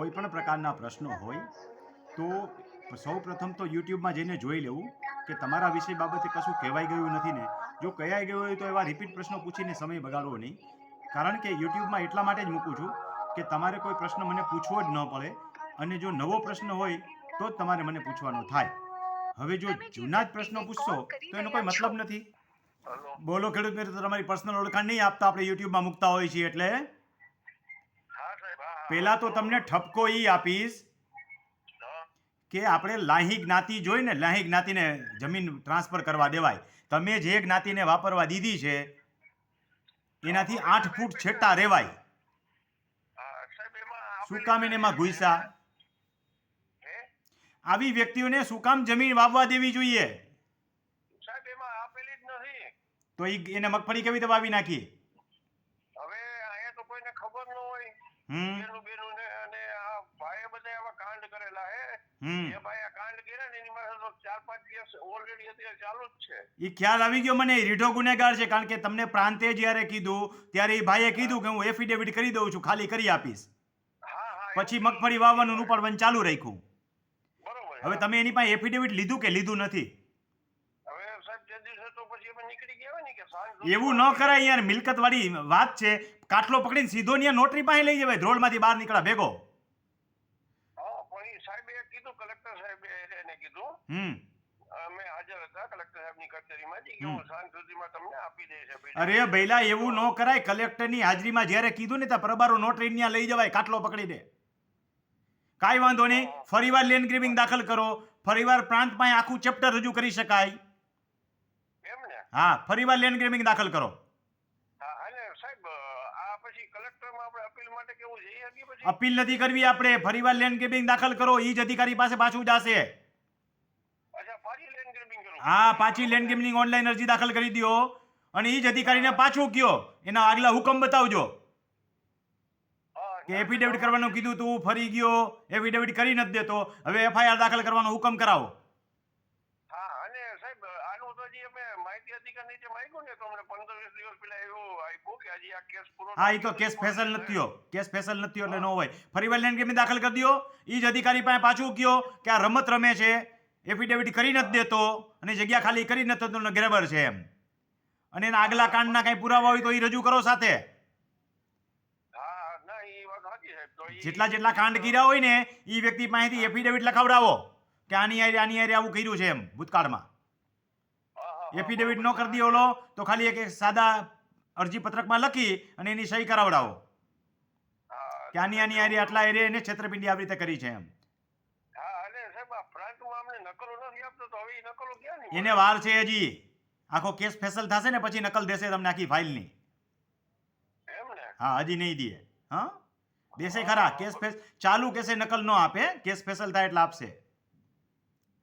કોઈ પણ પ્રકારના પ્રશ્નો હોય તો સૌ પ્રથમ તો યુટ્યુબમાં જઈને જોઈ લેવું કે તમારા વિષય બાબતે કશું કહેવાઈ ગયું નથી ને. જો કહેવાઈ ગયું હોય તો એવા રિપીટ પ્રશ્નો પૂછીને સમય બગાડવો નહીં. કારણ કે યુટ્યુબમાં એટલા માટે જ મૂકું છું કે તમારે કોઈ પ્રશ્ન મને પૂછવો જ ન પડે અને જો નવો પ્રશ્ન હોય તો જ તમારે મને પૂછવાનો થાય. હવે જો જૂના જ પ્રશ્નો પૂછશો તો એનો કોઈ મતલબ નથી. બોલો ખેડૂત મિત્રો તમારી પર્સનલ ઓળખાણ નહીં આપતા આપણે યુટ્યુબમાં મૂકતા હોઈએ છીએ એટલે પહેલા તો તમને ઠપકો ઈ આપીશ કે આપણે લાહી જ્ઞાતિ જોઈને લાહી જ્ઞાતિને જમીન ટ્રાન્સફર કરવા દેવાય. તમે જે જ્ઞાતિને વાપરવા દીધી છે એનાથી આઠ ફૂટ છેટા રેવાય. શું કામ એને એમાં ઘૂસ્યા. આવી વ્યક્તિઓને શું કામ જમીન વાવવા દેવી જોઈએ. તો એને મગફળી કેવી રીતે વાવી નાખી? કોઈને ખબર ન હોય બેનું બેનું ને અને આ ભાઈએ બધા આવા કાંડ કરેલા હે. હમ. એ ભાઈ આ કાંડ કર્યા ને એની પાસે ચાર પાંચ કેસ ઓલરેડી અત્યારે ચાલુ જ છે. એ ખ્યાલ આવી ગયો મને રીઢો ગુનેગાર છે કારણ કે તમને પ્રાંતે જ્યારે કીધું ત્યારે એ ભાઈએ કીધું કે હું એફિડેવિટ કરી દઉં છું ખાલી કરી આપીશ. પછી મગફળી વાવવાનું ઉપાડવાનું ચાલુ રાખ્યું. બરોબર હવે તમે એની પાસે એફિડેવિટ લીધું કે લીધું નથી? તે દિવસે તો પછી અમે નીકળી ગયા હોય ને કે સાંજ એવું ન કરાય યાર મિલકત વાળી વાત છે. કાટલો પકડીને સીધો ને નોટરી પાસે લઈ જવાય ધ્રોળમાંથી બહાર નીકળા ભેગો. હા પણ એ સાહેબે કીધું કલેક્ટર સાહેબે એને કીધું. હમ. અમે હાજર હતા કલેક્ટર સાહેબની કચેરીમાં જી હું સાંજ સુધીમાં તમને આપી દઈશ અરે ભઈલા એવું ન કરાય. કલેક્ટરની હાજરીમાં જ્યારે કીધું ને ત્યાં પ્રબારો નોટરી ત્યાં લઈ જવાય કાટલો પકડી દે. કાંઈ વાંધો નહીં. ફરીવાર લેન્ડ ગ્રીવિંગ દાખલ કરો. ફરીવાર પ્રાંત પાસે આખું ચેપ્ટર રજૂ કરી શકાય. હા ફરીવાર લેન્ડ ગ્રેબિંગ દાખલ કરો. અપીલ નથી કરવી આપણે. ફરીવાર લેન્ડ ગ્રેબિંગ દાખલ કરો. ઈ જ અધિકારી પાસે પાછું જશે. હા પાછી લેન્ડ ગ્રેબિંગ ઓનલાઈન અરજી દાખલ કરી દો અને ઈ જ અધિકારીને પાછું કયો. એના આગલા હુકમ બતાવજો. કે એફિડેવિટ કરવાનું કીધું તું ફરી ગયો. એફિડેવિટ કરી નથી દેતો. હવે એફઆઈઆર દાખલ કરવાનો હુકમ કરાવો હા અને સાહેબ આનું તો હજી અધિકાર નીચે માંગ્યું ને તો અમને પંદર વીસ દિવસ પહેલા એવું આપ્યું કે હજી આ કેસ પૂરો હા એ તો કેસ ફેસલ નથી થયો. કેસ ફેસલ નથી થયો એટલે ન હોય. ફરીવાર લેન્ડ દાખલ કરી દો. એ જ અધિકારી પાસે પાછું કયો કે આ રમત રમે છે. એફિડેવિટ કરી નથી દેતો અને જગ્યા ખાલી કરી નથી દેતો ગ્રેબર છે એમ. અને એના આગલા કાંડના કઈ પુરાવા હોય તો એ રજૂ કરો સાથે. જેટલા જેટલા કાંડ કર્યા હોય ને એ વ્યક્તિ પાસેથી એફિડેવિટ લખાવડાવો કે આની હારે આની આરે આવું કર્યું છે એમ ભૂતકાળમાં. એફિડેવિટ ન કરી દે ઓલો તો ખાલી એક એક સાદા અરજી પત્રકમાં લખી અને એની સહી કરાવડાવો. કે આની આની આરી આટલા એરે એને છેતરપિંડી આવી રીતે કરી છે એમ. એને વાર છે હજી. આખો કેસ ફેસલ થશે ને પછી નકલ દેશે તમને આખી ફાઇલની. હા હજી નહીં દે. હા? દેશે ખરા કેસ ફેસ ચાલુ કેસે નકલ ન આપે કેસ ફેસલ થાય એટલે આપશે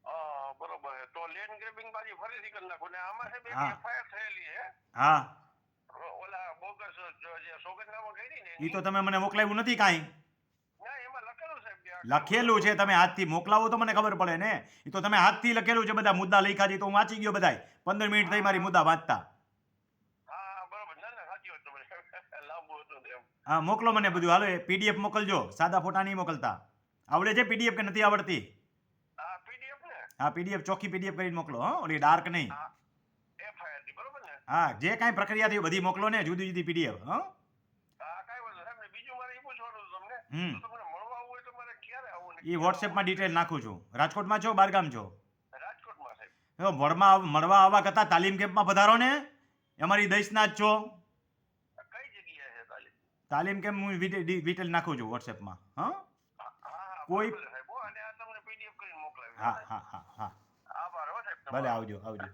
હા બરોબર છે. તો લેન્ડ ગ્રેબિંગ પાછી ફરીથી કરી નાખો. ને આમાં સાહેબ. એફઆઈઆર થયેલી છે હા. ઓલા બોગસ જે સોગંદનામા કરી ને ઈ તો તમે મને મોકલાવ્યું નથી કાંઈ. લખેલું છે તમે હાથથી મોકલાવો તો મને ખબર પડે ને. એ તો તમે હાથથી લખેલું છે બધા મુદ્દા લખ્યા છે તો હું વાંચી ગયો બધાય. પંદર મિનિટ થઈ મારી મુદ્દા વાંચતા. હા મોકલો મને બધું. હાલો પીડીએફ મોકલજો. સાદા ફોટા નહીં મોકલતા. આવડે છે પીડીએફ કે નથી આવડતી? હા પીડીએફ ચોખ્ખી પીડીએફ કરીને મોકલો હો ઓલી ડાર્ક નહીં હા જે કાંઈ પ્રક્રિયા થઈ બધી મોકલો ને જુદી જુદી પીડીએફ હા હમ. એ વોટ્સએપમાં ડિટેલ નાખું છું રાજકોટમાં છો બારગામ છો મળવા મળવા આવવા કરતાં તાલીમ કેમ્પમાં પધારો ને અમારી દેશના જ છો તાલીમ કેમ્પ હું ડિટેલ નાખું છું વોટ્સએપમાં હા કોઈ- હો, અને આ તમને પીડીએફ કરીને મોકલાવી હા હા હા હા આભાર હો સાહેબ ભલે તમારો. આવજો આવજો